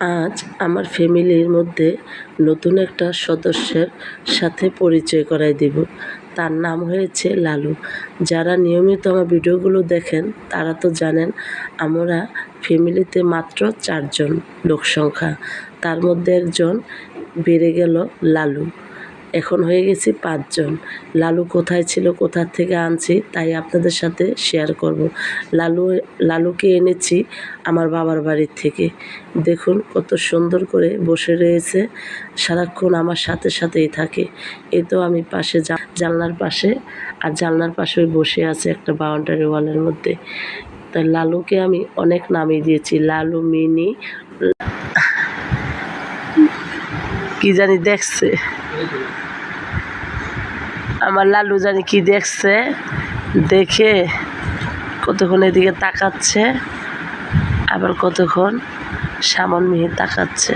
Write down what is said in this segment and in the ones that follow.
আজ আমার ফ্যামিলির মধ্যে নতুন একটা সদস্যের সাথে পরিচয় করাই দিব। তার নাম হয়েছে লালু। যারা নিয়মিত আমার ভিডিওগুলো দেখেন, তারা তো জানেন আমরা ফ্যামিলিতে মাত্র চারজন লোক সংখ্যা। তার মধ্যে একজন বেড়ে গেল লালু। এখন হয়ে গেছি পাঁচজন। লালু কোথায় ছিল, কোথা থেকে আনছি, তাই আপনাদের সাথে শেয়ার করব। লালু, লালুকে এনেছি আমার বাবার বাড়ির থেকে। দেখুন কত সুন্দর করে বসে রয়েছে। সারাক্ষণ আমার সাথে সাথেই থাকে। এ তো আমি পাশে জানলার পাশে, আর জানলার পাশে বসে আছে একটা বাউন্ডারি ওয়ালের মধ্যে। তাই লালুকে আমি অনেক নামই দিয়েছি, লালু মিনি। কি জানি দেখছে। আমার লালু জানি কি দেখছে, দেখে কতক্ষণ এদিকে তাকাচ্ছে, আবার কতক্ষণ সামন মিহি তাকাচ্ছে।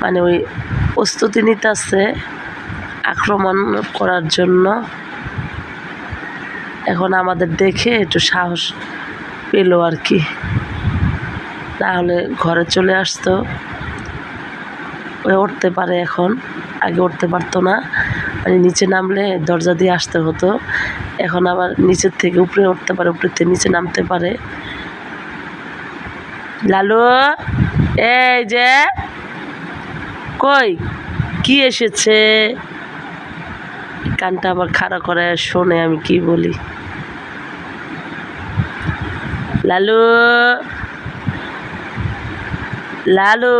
মানে ওই প্রস্তুতি নিতেছে আক্রমণ করার জন্য। এখন আমাদের দেখে একটু সাহস পেল আর কি। তাহলে ঘরে চলে আসতো। ওই উঠতে পারে এখন। আগে উঠতে পারতো না। মানে নিচে নামলে দরজা দিয়ে আসতে হতো। এখন আবার নিচের থেকে উপরে উঠতে পারে উপরে থেকে নিচে নামতে পারে। লালু, এই যে, কই? কি এসেছে? কানটা আবার খাড়া করে, শোনে আমি কি বলি। লালু লালু,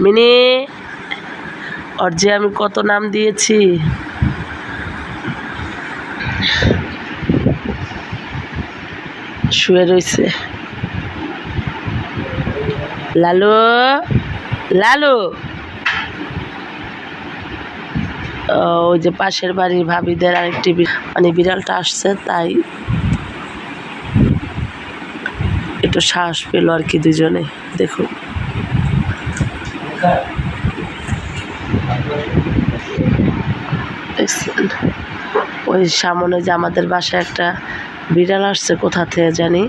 মিনি ওর যে আমি কত নাম দিয়েছি। শুয়ে রয়েছে লালু লালু। ওই যে পাশের বাড়ির ভাবিদের আরেকটি মানে বিড়ালটা আসছে, তাই একটু সাহস পেল আর কি দুজনে, দেখুন। ওই সামনে যে আমাদের বাসায় একটা বিড়াল আসছে, কোথা থেকে জানি?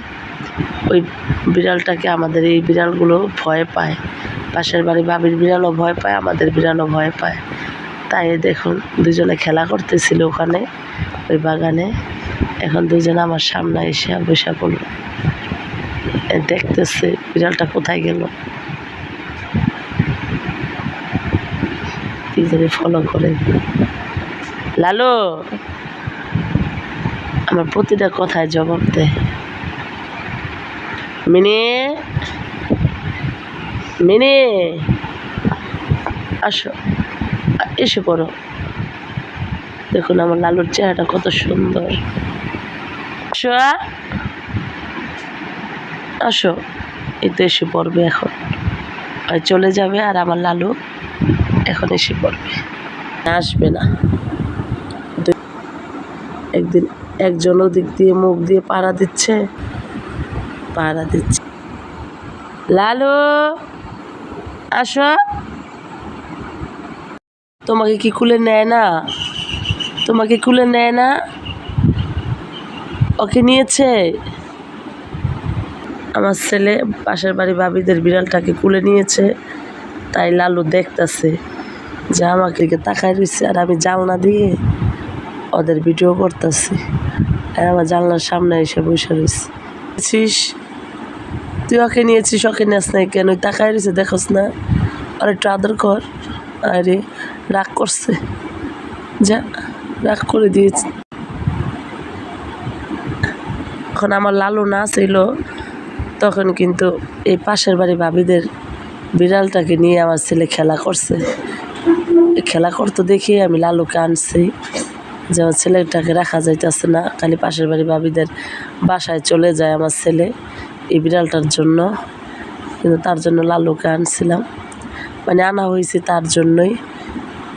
ওই বিড়ালটাকে আমাদের এই বিড়ালগুলো ভয় পায়। পাশের বাড়ি ভাবির বিড়ালও ভয় পায়, আমাদের বিড়ালও ভয় পায়। তাই দেখুন, দুজনে খেলা করতেছিল ওখানে, ওই বাগানে। এখন দুজনে আমার সামনে এসে বসে এ দেখতেছে বিড়ালটা কোথায় গেল। দুজনে ফলো করে। লালু, আমার প্রতিটা কথায় জবাব দে। মিনি মিনি, আসো, এসে পড়ো। দেখুন আমার লালুর চেহারাটা কত সুন্দর। আসো। আসো, এই তো এসে পড়বে এখন। চলে যাবে আর আমার লালু এখন এসে পড়বে। আসবে না। একদিন একজন ওদিক দিয়ে মুখ দিয়ে পাড়া দিচ্ছে পাড়া দিচ্ছে। লালু, আসো। তোমাকে কি কুলে নেয় না? তোমাকে কুলে নেয় না? ওকে নিয়েছে? আমার ছেলে, পাশের বাড়ি ভাবিদের বিড়ালটাকে কুলে নিয়েছে, তাই লালু দেখতাছে যে আমাকে তাকায় রয়েছে আর আমি জানলা দিয়ে। ওদের ভিডিও করতেছি। আর আমার জানলার সামনে এসে বসে রয়েছে। তুই ওকে নিয়েছিস? ওকে নেস নাই কেন? তাকায় রয়েছে, দেখোস না। আর একটু আদর কর। আরে, রাগ করছে। যা, রাগ করে দিয়েছি। এখন আমার লালু না ছিল, তখন কিন্তু এই পাশের বাড়ি ভাবিদের বিড়ালটাকে নিয়ে আমার ছেলে খেলা করছে। খেলা করতে দেখে আমি লালুকে আনছি। যে আমার ছেলেটাকে রাখা যাইতেছে না, খালি পাশের বাড়ি ভাবিদের বাসায় চলে যায় আমার ছেলে এই বিড়ালটার জন্য। কিন্তু তার জন্য লালুকে আনছিলাম। মানে আনা হয়েছে তার জন্যই।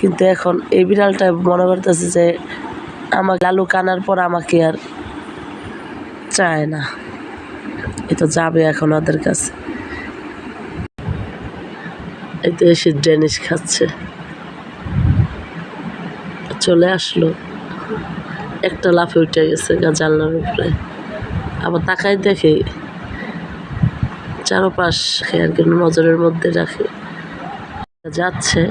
কিন্তু এখন এই বিড়ালটা মনে করতেছে যে আমার লালুকে আনার পর আমাকে আর চায় না। এ তো যাবে এখন ওদের কাছে। এই তো এসে ড্রেনিশ খাচ্ছে। চলে আসলো। একটা লাফে উঠে গেছে জানলার উপরে। আবার তাকাই দেখে চারপাশ আর কি নজরের মধ্যে রাখে। যাচ্ছে,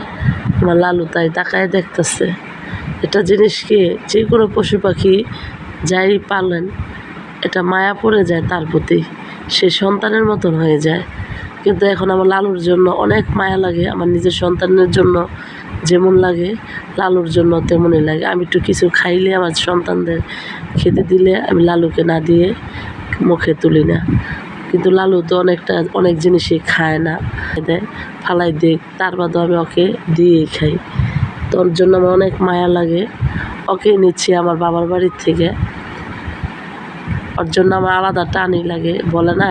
আমার লালু তাই তাকায় দেখতেছে। এটা জিনিস কি? যে কোনো পশু পাখি যাই পালেন, এটা মায়া পড়ে যায় তার প্রতি। সে সন্তানের মতন হয়ে যায়। কিন্তু এখন আমার লালুর জন্য অনেক মায়া লাগে, আমার নিজের সন্তানের জন্য যেমন লাগে, লালুর জন্য তেমনই লাগে। আমি একটু কিছু খাইলে আমার সন্তানদের খেতে দিলে আমি লালুকে না দিয়ে মুখে তুলি না। কিন্তু লালু তো অনেকটা, অনেক জিনিসই খায় না। দেয় ফালাই দিই তার বাদেও আমি ওকে দিয়েই খাই। তোর জন্য আমার অনেক মায়া লাগে। ওকেই নিচ্ছি আমার বাবার বাড়ির থেকে। ওর জন্য আমার আলাদা টানই লাগে। বলে না,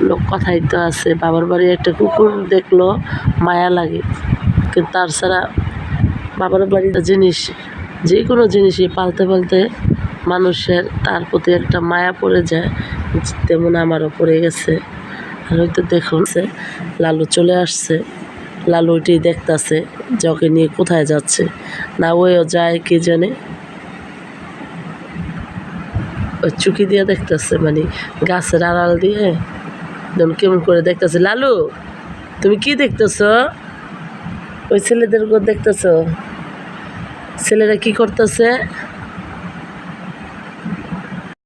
লোক কথাই তো আছে, বাবার বাড়ি একটা কুকুর দেখল, মায়া লাগে। কিন্তু তার ছাড়া বাবার বাড়ির জিনিস, যে কোনো জিনিসই পালতে পালতে মানুষের তার প্রতি একটা মায়া পড়ে যায় তেমন আমারও পড়ে গেছে। আর হয়তো দেখুন, লালু চলে আসছে। লালু ওইটি দেখতাছে যে ওকে নিয়ে কোথায় যাচ্ছে। না ওইও যায়, কে জানে? ওই চুকি দিয়ে দেখতেছে মানে গাছের আড়াল দিয়ে কেমন করে দেখতেছে, লালু, তুমি কি দেখতেছ? ওই ছেলেদের দেখতেছ? ছেলেরা কি করতেছে?